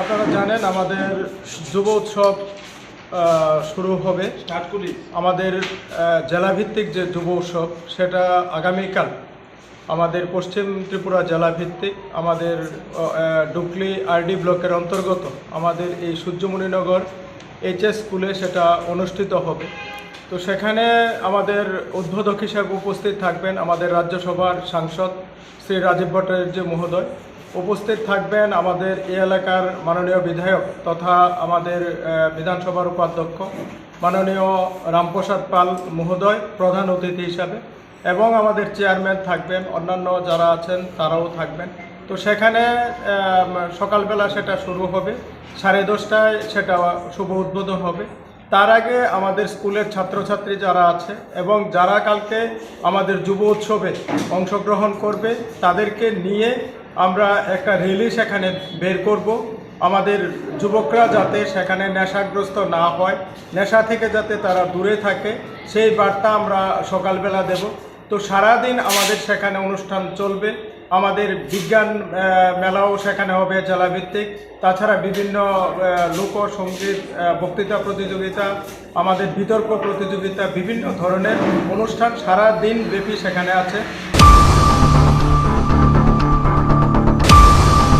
আপনারা জানেন আমাদের যুব উৎসব শুরু হবে। আমাদের জেলাভিত্তিক যে যুব উৎসব সেটা আগামীকাল আমাদের পশ্চিম ত্রিপুরা জেলাভিত্তিক আমাদের ডুকলি আরডি ব্লকের অন্তর্গত আমাদের এই সূর্যমণিনগর এইচএস স্কুলে সেটা অনুষ্ঠিত হবে। তো সেখানে আমাদের উদ্বোধক হিসাবে উপস্থিত থাকবেন আমাদের রাজ্যসভার সাংসদ শ্রী রাজীব ভট্টাচার্য মহোদয়। উপস্থিত থাকবেন আমাদের এই এলাকার মাননীয় বিধায়ক তথা আমাদের বিধানসভার উপাধ্যক্ষ মাননীয় রামপ্রসাদ পাল মহোদয়, প্রধান অতিথি হিসাবে, এবং আমাদের চেয়ারম্যান থাকবেন, অন্যান্য যারা আছেন তারাও থাকবেন। তো সেখানে সকালবেলা সেটা শুরু হবে, সাড়ে দশটায় সেটা শুভ উদ্বোধন হবে। তার আগে আমাদের স্কুলের ছাত্রছাত্রী যারা আছে এবং যারা কালকে আমাদের যুব উৎসবে অংশগ্রহণ করবে, তাদেরকে নিয়ে আমরা একটা র্যালি সেখানে বের করব। আমাদের যুবকরা যাতে সেখানে নেশাগ্রস্ত না হয়, নেশা থেকে যাতে তারা দূরে থাকে, সেই বার্তা আমরা সকালবেলা দেব। তো সারাদিন আমাদের সেখানে অনুষ্ঠান চলবে। আমাদের বিজ্ঞান মেলাও সেখানে হবে জেলাভিত্তিক। তাছাড়া বিভিন্ন লোকসঙ্গীত বক্তৃতা প্রতিযোগিতা, আমাদের বিতর্ক প্রতিযোগিতা, বিভিন্ন ধরনের অনুষ্ঠান সারা দিন ব্যাপী সেখানে আছে।